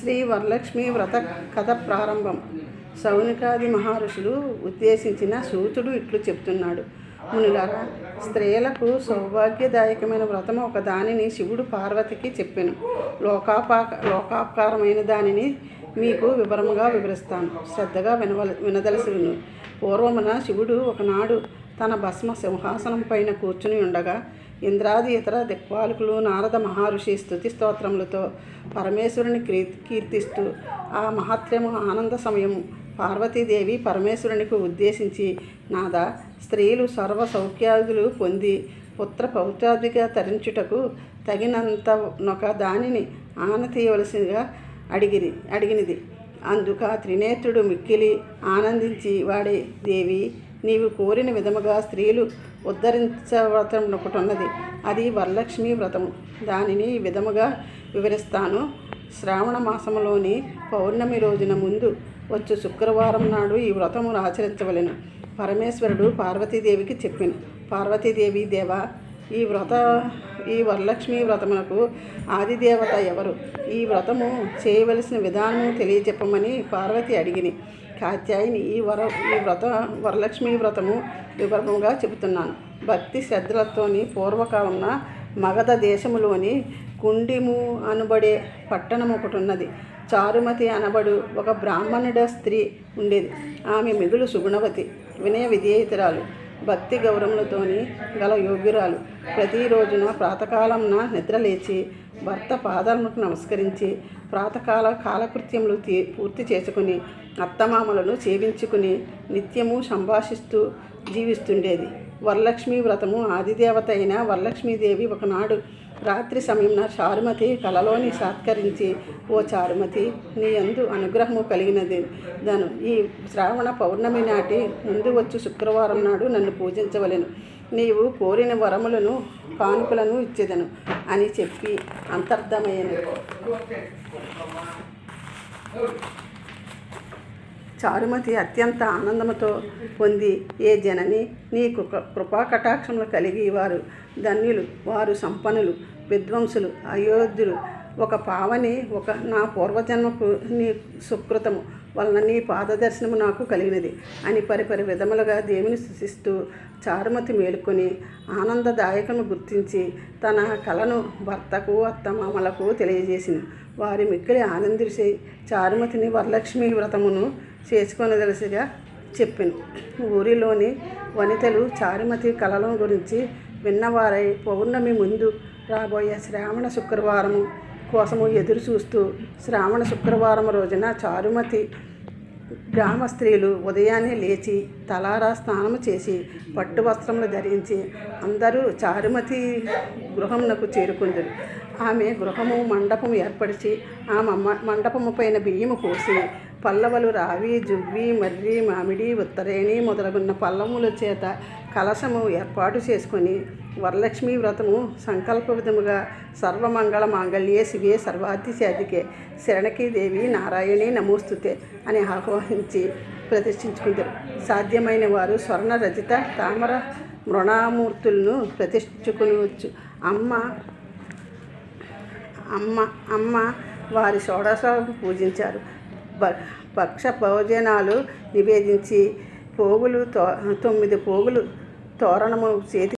శ్రీ వరలక్ష్మి వ్రత కథ ప్రారంభం. శౌనికాది మహర్షులు ఉద్దేశించిన సూతుడు ఇట్లు చెప్తున్నాడు. మునులారా స్త్రీలకు సౌభాగ్యదాయకమైన వ్రతం ఒక దానిని శివుడు పార్వతికి చెప్పాను. లోకాపాక లోకాపకారమైన దానిని మీకు వివరముగా వివరిస్తాను. శ్రద్ధగా వినవల వినదలసిను పూర్వమున శివుడు ఒకనాడు తన భస్మ సింహాసనం పైన కూర్చుని ఉండగా ఇంద్రాది ఇతర దిక్పాలకులు నారద మహర్షి స్థుతి స్తోత్రములతో పరమేశ్వరుని కీ కీర్తిస్తూ ఆ మహత్యము ఆనంద సమయము పార్వతీదేవి పరమేశ్వరునికి ఉద్దేశించి నాద స్త్రీలు సర్వ సౌఖ్యాదులు పొంది పుత్ర పౌత్రాదిగా తరించుటకు తగినంత నొక దానిని ఆన తీయవలసిగా అడిగిరి అడిగినది. అందుక త్రినేత్రుడు మిక్కిలి ఆనందించి వాడే దేవి నీవు కోరిన విధముగా స్త్రీలు ఉద్ధరించవ్రతం ఒకటున్నది అది వరలక్ష్మి వ్రతము. దానిని ఈ విధముగా వివరిస్తాను. శ్రావణ మాసంలోని పౌర్ణమి రోజున ముందు వచ్చు శుక్రవారం నాడు ఈ వ్రతమును ఆచరించవలెను. పరమేశ్వరుడు పార్వతీదేవికి చెప్పిన. పార్వతీదేవి దేవ ఈ వ్రత ఈ వరలక్ష్మి వ్రతమునకు ఆదిదేవత ఎవరు? ఈ వ్రతము చేయవలసిన విధానము తెలియజెప్పమని పార్వతి అడిగిని. కాత్యాయిని ఈ వర ఈ వ్రత వరలక్ష్మి వ్రతము వివరముగా చెబుతున్నాను. భక్తి శ్రద్ధలతోని పూర్వకాలమున మగధ దేశములోని కుండిము అనబడే పట్టణం ఒకటి ఉన్నది చారుమతి అనబడు ఒక బ్రాహ్మణుడ స్త్రీ ఉండేది. ఆమె మిగులు సుగుణవతి వినయ విధేయతురాలు. భక్తి గౌరవములతోని గల యోగ్యురాలు. ప్రతిరోజున ప్రాతకాలంన నిద్రలేచి భర్త పాదాలకు నమస్కరించి ప్రాతకాల కాలకృత్యములు తీ పూర్తి చేసుకుని అత్తమామలను సేవించుకుని నిత్యము సంభాషిస్తూ జీవిస్తుండేది. వరలక్ష్మి వ్రతము ఆదిదేవత అయిన వరలక్ష్మీదేవి ఒకనాడు రాత్రి సమయంన చారుమతి కలలోని సాత్కరించి ఓ చారుమతి నీ అందు అనుగ్రహము కలిగినది. దను ఈ శ్రావణ పౌర్ణమి నాటి ముందు వచ్చు శుక్రవారం నాడు నన్ను పూజించవలెను. నీవు కోరిన వరములను కానుకలను ఇచ్చేదను అని చెప్పి అంతర్ధమయ్యను. చారుమతి అత్యంత ఆనందముతో పొంది ఏ జనని నీ కృపా కటాక్షములు కలిగి వారు. ధన్యులు వారు సంపన్నులు. విద్వాంసులు అయోధ్యులు. ఒక పావని ఒక నా పూర్వజన్మకు నీ సుకృతము వలన నీ పాదదర్శనము నాకు కలిగినది అని పరిపరి విధములుగా దేవుని సృశిస్తూ చారుమతి మేలుకొని ఆనందదాయకము గుర్తించి తన కళను భర్తకు అత్తమామలకు తెలియజేసింది. వారి మిక్కిలి ఆనందించి చారుమతిని వరలక్ష్మి వ్రతమును చేసుకొనదలసిగా చెప్పాను. ఊరిలోని వనితలు చారుమతి కళల గురించి విన్నవారై పౌర్ణమి ముందు రాబోయే శ్రావణ శుక్రవారము కోసము ఎదురు చూస్తూ శ్రావణ శుక్రవారం రోజున చారుమతి గ్రామ స్త్రీలు ఉదయాన్నే లేచి తలారా స్నానము చేసి పట్టు వస్త్రములు ధరించి అందరూ చారుమతి గృహమునకు చేరుకుందరు. ఆమె గృహము మండపము ఏర్పరిచి ఆ మమ్మ మండపము పైన బియ్యము పోసి పల్లవలు రావి జువ్వి మర్రి మామిడి ఉత్తరేణి మొదలగున్న పల్లముల చేత కలశము ఏర్పాటు చేసుకొని వరలక్ష్మి వ్రతము సంకల్ప విధముగా సర్వమంగళ మాంగళ్యే శివే సర్వాతి శరణకీదేవి శరణకి నారాయణి నమోస్తుతే అని ఆహ్వానించి ప్రతిష్ఠించుకుంటారు. సాధ్యమైన వారు స్వర్ణ రజిత తామర మృణామూర్తులను ప్రతిష్ఠించుకునవచ్చు. అమ్మ అమ్మ అమ్మ వారి షోడశాలను పూజించారు. పక్ష భోజనాలు నివేదించి పోగులు తో తొమ్మిది పోగులు తోరణము చేతి